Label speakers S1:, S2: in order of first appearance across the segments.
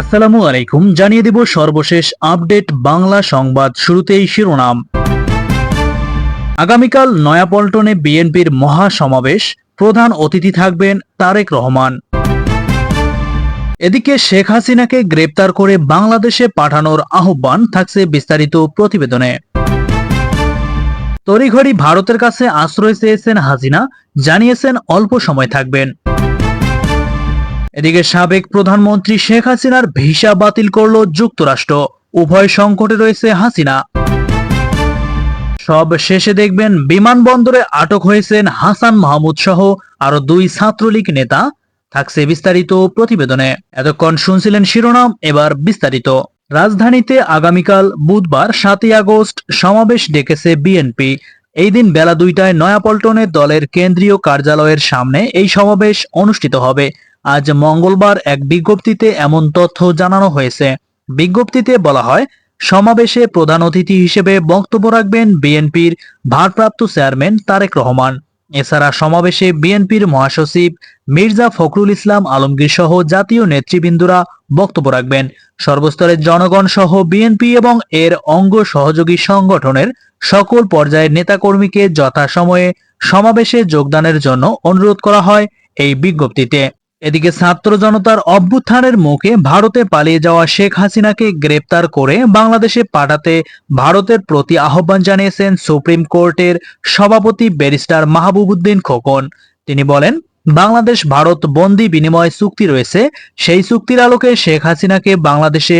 S1: আসসালামু আলাইকুম, জানিয়ে দেব সর্বশেষ আপডেট বাংলা সংবাদ শুরুতেই শিরোনাম। আগামীকাল নয়াপল্টনে বিএনপির মহা সমাবেশ প্রধান অতিথি থাকবেন তারেক রহমান। এদিকে শেখ হাসিনাকে গ্রেপ্তার করে বাংলাদেশে পাঠানোর আহ্বান থাকছে বিস্তারিত প্রতিবেদনে। তড়িঘড়ি ভারতের কাছে আশ্রয় চেয়েছেন হাসিনা, জানিয়েছেন অল্প সময় থাকবেন। এদিকে সাবেক প্রধানমন্ত্রী শেখ হাসিনার ভিসা বাতিল করল যুক্তরাষ্ট্র। উভয় সংকটে রয়েছে হাসিনা। সব শেষে দেখবেন বিমানবন্দরে আটক হয়েছেন হাসান মাহমুদ সহ আরও দুই ছাত্রলীগ নেতা। থাকছে বিস্তারিত প্রতিবেদনে। এতক্ষণ শুনছিলেন শিরোনাম, এবার বিস্তারিত। রাজধানীতে আগামীকাল বুধবার সাতই আগস্ট সমাবেশ ডেকেছে বিএনপি। এই দিন বেলা দুইটায় নয়াপল্টনে দলের কেন্দ্রীয় কার্যালয়ের সামনে এই সমাবেশ অনুষ্ঠিত হবে। আজ মঙ্গলবার এক বিজ্ঞপ্তিতে এমন তথ্য জানানো হয়েছে। বিজ্ঞপ্তিতে বলা হয়, সমাবেশে প্রধান অতিথি হিসেবে বক্তব্য রাখবেন বিএনপির ভারপ্রাপ্ত চেয়ারম্যান তারেক রহমান। এছাড়া সমাবেশে বিএনপির মহাসচিব মির্জা ফখরুল ইসলাম আলমগীর সহ জাতীয় নেতৃবৃন্দরা বক্তব্য রাখবেন। সর্বস্তরের জনগণ সহ বিএনপি এবং এর অঙ্গ সহযোগী সংগঠনের সকল পর্যায়ের নেতাকর্মীকে যথাসময়ে সমাবেশে যোগদানের জন্য অনুরোধ করা হয় এই বিজ্ঞপ্তিতে। এদিকে ছাত্র জনতার অভ্যুত্থানের মুখে ভারতে পালিয়ে যাওয়া শেখ হাসিনাকে গ্রেপ্তার করে বাংলাদেশে পাঠাতে ভারতের প্রতি আহ্বান জানিয়েছেন সুপ্রিম কোর্টের সভাপতি ব্যারিস্টার মাহবুবুদ্দিন খোকন। তিনি বলেন, বাংলাদেশ, ভারত বন্দি বিনিময় চুক্তি রয়েছে, সেই চুক্তির আলোকে শেখ হাসিনাকে বাংলাদেশে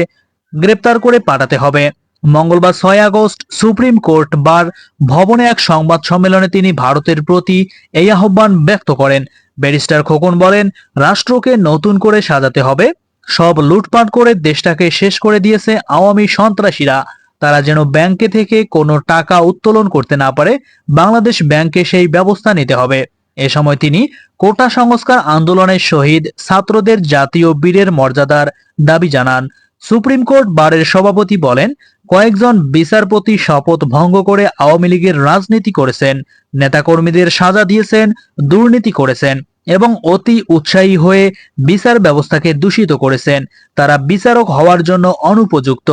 S1: গ্রেপ্তার করে পাঠাতে হবে। মঙ্গলবার ছয় আগস্ট সুপ্রিম কোর্ট বার ভবনে এক সংবাদ সম্মেলনে তিনি ভারতের প্রতি এই আহ্বান ব্যক্ত করেন। ব্যারিস্টার খোকন বলেন, রাষ্ট্রকে নতুন করে সাজাতে হবে। সব লুটপাট করে দেশটাকে শেষ করে দিয়েছে আওয়ামী সন্ত্রাসীরা। তারা যেন ব্যাংকে থেকে কোনো টাকা উত্তোলন করতে না পারে, বাংলাদেশ ব্যাংকে সেই ব্যবস্থা নিতে হবে। এ সময় তিনি কোটা সংস্কার আন্দোলনের শহীদ ছাত্রদের জাতীয় বীরের মর্যাদার দাবি জানান। সুপ্রিম কোর্ট বারের সভাপতি বলেন, কয়েকজন বিচারপতি শপথ ভঙ্গ করে আওয়ামী লীগের রাজনীতি করেছেন, নেতাকর্মীদের সাজা দিয়েছেন, দুর্নীতি করেছেন এবং অতি উৎসাহী হয়ে বিচার ব্যবস্থাকে দূষিত করেছেন। তারা বিচারক হওয়ার জন্য অনুপযুক্ত।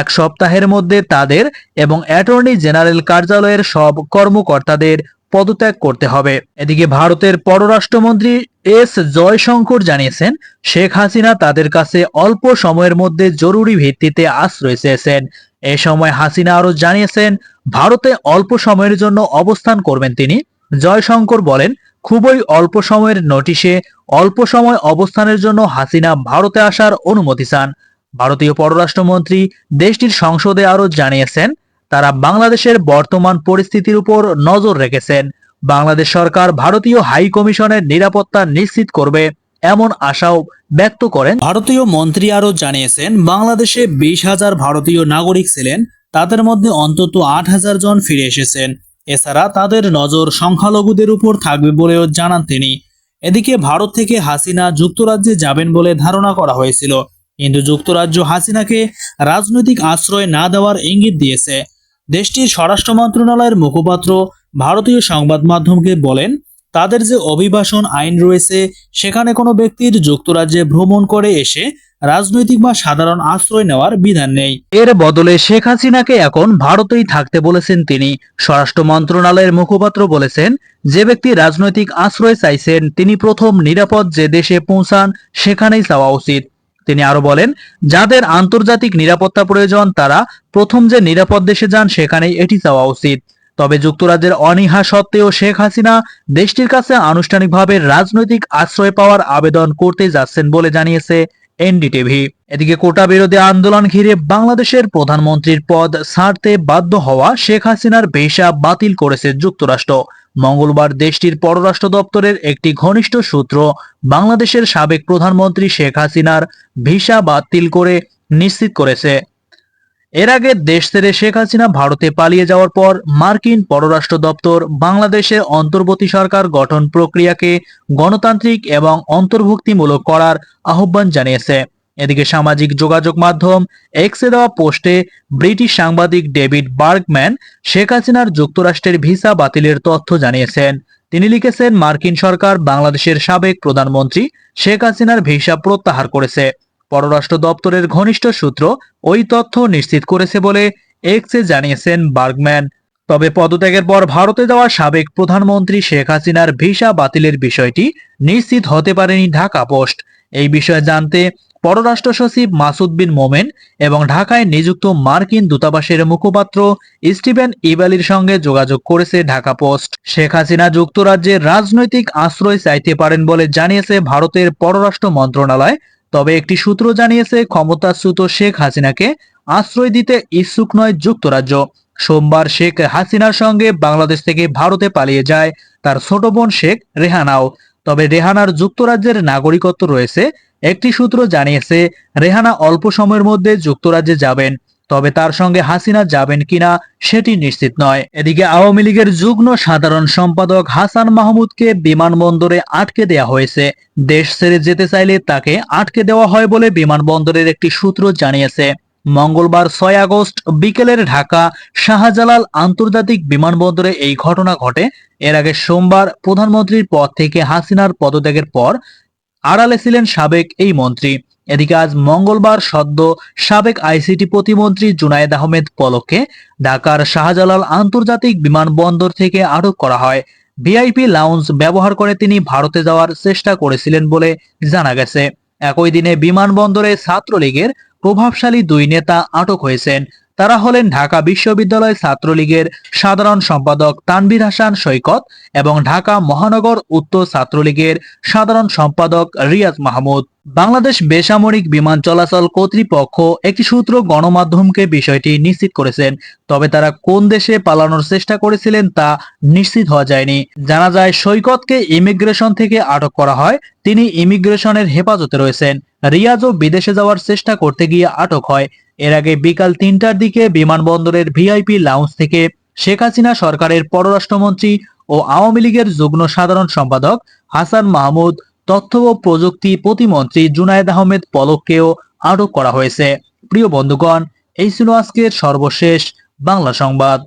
S1: এক সপ্তাহের মধ্যে তাদের এবং অ্যাটর্নি জেনারেল কার্যালয়ের সব কর্মকর্তাদের পদত্যাগ করতে হবে। এদিকে ভারতের পররাষ্ট্রমন্ত্রী এস জয়শঙ্কর জানিয়েছেন, শেখ হাসিনা তাদের কাছে অল্প সময়ের মধ্যে জরুরি ভিত্তিতে আশ্রয় চেয়েছেন। এ সময় হাসিনা আরও জানিয়েছেন, ভারতে অল্প সময়ের জন্য অবস্থান করবেন তিনি। জয়শঙ্কর বলেন, খুবই অল্প সময়ের নোটিশে অল্প সময় অবস্থানের জন্য হাসিনা ভারতে আসার অনুমতি চান। ভারতীয় পররাষ্ট্রমন্ত্রী দেশটির সংসদে আরও জানিয়েছেন তারা বাংলাদেশের বর্তমান পরিস্থিতির উপর নজর রেখেছেন। বাংলাদেশ সরকার ভারতীয় হাই কমিশনের নিরাপত্তা নিশ্চিত করবে এমন আশাও ব্যক্ত করেন। ভারতীয় মন্ত্রী আরও জানিয়েছেন, বাংলাদেশে বিশ হাজার ভারতীয় নাগরিক ছিলেন, তাদের মধ্যে অন্তত আট হাজার জন ফিরে এসেছেন। এছাড়া তাদের নজর সংখ্যালঘুদের উপর থাকবে বলেও জানান তিনি। এদিকে ভারত থেকে হাসিনা যুক্তরাজ্যে যাবেন বলে ধারণা করা হয়েছিল। কিন্তু যুক্তরাজ্য হাসিনাকে রাজনৈতিক আশ্রয় না দেওয়ার ইঙ্গিত দিয়েছে। দেশটির স্বরাষ্ট্র মন্ত্রণালয়ের মুখপাত্র ভারতীয় সংবাদ মাধ্যমকে বলেন, তাদের যে অভিবাসন আইন রয়েছে, সেখানে কোনো ব্যক্তির যুক্তরাজ্যে ভ্রমণ করে এসে রাজনৈতিক বা সাধারণ আশ্রয় নেওয়ার বিধান নেই। এর বদলে শেখ হাসিনাকে এখন ভারতেই থাকতে বলেছেন তিনি। স্বরাষ্ট্র মন্ত্রণালয়ের মুখপাত্র বলেছেন, যে ব্যক্তি রাজনৈতিক আশ্রয় চাইছেন, তিনি প্রথম নিরাপদ যে দেশে পৌঁছান, সেখানেই যাওয়া উচিত। তিনি আরও বলেন, যাদের আন্তর্জাতিক নিরাপত্তা প্রয়োজন, তারা প্রথম যে নিরাপদ দেশে যান, সেখানেই এটি চাওয়া উচিত। তবে যুক্তরাজ্যের অনীহা সত্ত্বেও শেখ হাসিনা দেশটির কাছে আনুষ্ঠানিকভাবে রাজনৈতিক আশ্রয় পাওয়ার আবেদন করতে যাচ্ছেন বলে জানিয়েছে এনডিটিভি। এদিকে কোটা বিরোধী আন্দোলন ঘিরে বাংলাদেশের প্রধানমন্ত্রীর পদ ছাড়তে বাধ্য হওয়া শেখ হাসিনার ভিসা বাতিল করেছে যুক্তরাষ্ট্র। মঙ্গলবার দেশটির পররাষ্ট্র দপ্তরের একটি ঘনিষ্ঠ সূত্র বাংলাদেশের সাবেক প্রধানমন্ত্রী শেখ হাসিনার ভিসা বাতিল করে নিশ্চিত করেছে। এর আগে দেশ ছেড়ে শেখ হাসিনা ভারতে পালিয়ে যাওয়ার পর মার্কিন পররাষ্ট্র দপ্তর বাংলাদেশের অন্তর্বর্তী সরকার গঠন প্রক্রিয়াকে গণতান্ত্রিক এবং অন্তর্ভুক্তিমূলক করার আহ্বান জানিয়েছে। এদিকে সামাজিক যোগাযোগ মাধ্যম এক্সে দেওয়া পোস্টে ব্রিটিশ সাংবাদিক ডেভিড বার্গম্যান শেখ হাসিনার যুক্তরাষ্ট্রের ভিসা বাতিলের তথ্য জানিয়েছেন। তিনি লিখেছেন, মার্কিন সরকার বাংলাদেশের সাবেক প্রধানমন্ত্রী শেখ হাসিনার ভিসা প্রত্যাহার করেছে। পররাষ্ট্র দপ্তরের ঘনিষ্ঠ সূত্র ওই তথ্য নিশ্চিত করেছে বলে এক্সে জানিয়েছেন বার্গম্যান। তবে পদত্যাগের পর ভারতে যাওয়া সাবেক প্রধানমন্ত্রী শেখ হাসিনার ভিসা বাতিলের বিষয়টি নিশ্চিত হতে পারেনি ঢাকা পোস্ট। এই বিষয়ে জানতে পররাষ্ট্র সচিব মাসুদ বিন মোমেন এবং ঢাকায় নিযুক্ত মার্কিন দূতাবাসের মুখপাত্র স্টিভেন ইবালির সঙ্গে যোগাযোগ করেছে ঢাকা পোস্ট। শেখ হাসিনা যুক্তরাজ্যের রাজনৈতিক আশ্রয় চাইতে পারেন বলে জানিয়েছে ভারতের পররাষ্ট্র মন্ত্রণালয়, তবে একটি সূত্র জানিয়েছে ক্ষমতাচ্যুত শেখ হাসিনাকে আশ্রয় দিতে ইচ্ছুক নয় যুক্তরাজ্য। সোমবার শেখ হাসিনার সঙ্গে বাংলাদেশ থেকে ভারতে পালিয়ে যায় তার ছোট বোন শেখ রেহানাও। তবে রেহানার যুক্তরাজ্যের নাগরিকত্ব রয়েছে একটি সূত্র জানিয়েছে, রেহানা অল্প সময়ের মধ্যে যুক্তরাজ্যে যাবেন, তবে তার সঙ্গে হাসিনা যাবেন কিনা সেটি নিশ্চিত নয়। এদিকে আওয়ামী লীগের যুগ্ম সাধারণ সম্পাদক হাসান মাহমুদকে বিমানবন্দরে আটকে দেওয়া হয়েছে। দেশ ছেড়ে যেতে চাইলে তাকে আটকে দেওয়া হয় বলে বিমানবন্দরের একটি সূত্র জানিয়েছে। মঙ্গলবার ছয় আগস্ট বিকেলের ঢাকা শাহজালাল আন্তর্জাতিক বিমানবন্দরে এই ঘটনা ঘটে। এর আগে সোমবার প্রধানমন্ত্রীর পদ থেকে হাসিনার পদত্যাগের পর আড়ালে ছিলেন সাবেক এই মন্ত্রী। এদিকে আজ মঙ্গলবার সদ্য সাবেক আইসিটি প্রতিমন্ত্রী জুনায়েদ আহমেদ পলককে ঢাকার শাহজালাল আন্তর্জাতিক বিমানবন্দর থেকে আটক করা হয়। ভিআইপি লাউঞ্জ ব্যবহার করে তিনি ভারতে যাওয়ার চেষ্টা করেছিলেন বলে জানা গেছে। একই দিনে বিমানবন্দরে ছাত্রলীগের প্রভাবশালী দুই নেতা আটক হয়েছেন। তারা হলেন ঢাকা বিশ্ববিদ্যালয় ছাত্রলীগের সাধারণ সম্পাদক তানভীর হাসান সৈকত এবং ঢাকা মহানগর উত্তর ছাত্রলীগের সাধারণ সম্পাদক রিয়াজ মাহমুদ। বাংলাদেশ বেসামরিক বিমান চলাচল কর্তৃপক্ষ একটি সূত্র গণমাধ্যমকে বিষয়টি নিশ্চিত করেছেন, তবে তারা কোন দেশে পালানোর চেষ্টা করেছিলেন তা নিশ্চিত হওয়া যায়নি। জানা যায়, সৈকতকে ইমিগ্রেশন থেকে আটক করা হয়, তিনি ইমিগ্রেশনের হেফাজতে রয়েছেন। রিয়াজও বিদেশে যাওয়ার চেষ্টা করতে গিয়ে আটক হয়। এর আগে বিকাল তিনটার দিকে বিমানবন্দরের ভিআইপি লাউঞ্জ থেকে শেখ হাসিনা সরকারের পররাষ্ট্রমন্ত্রী ও আওয়ামী লীগের যুগ্ম সাধারণ সম্পাদক হাসান মাহমুদ তথ্য ও প্রযুক্তি প্রতিমন্ত্রী জুনায়েদ আহমেদ পলককেও আটক করা হয়েছে। প্রিয় বন্ধুগণ, এই ছিল আজকের সর্বশেষ বাংলা সংবাদ।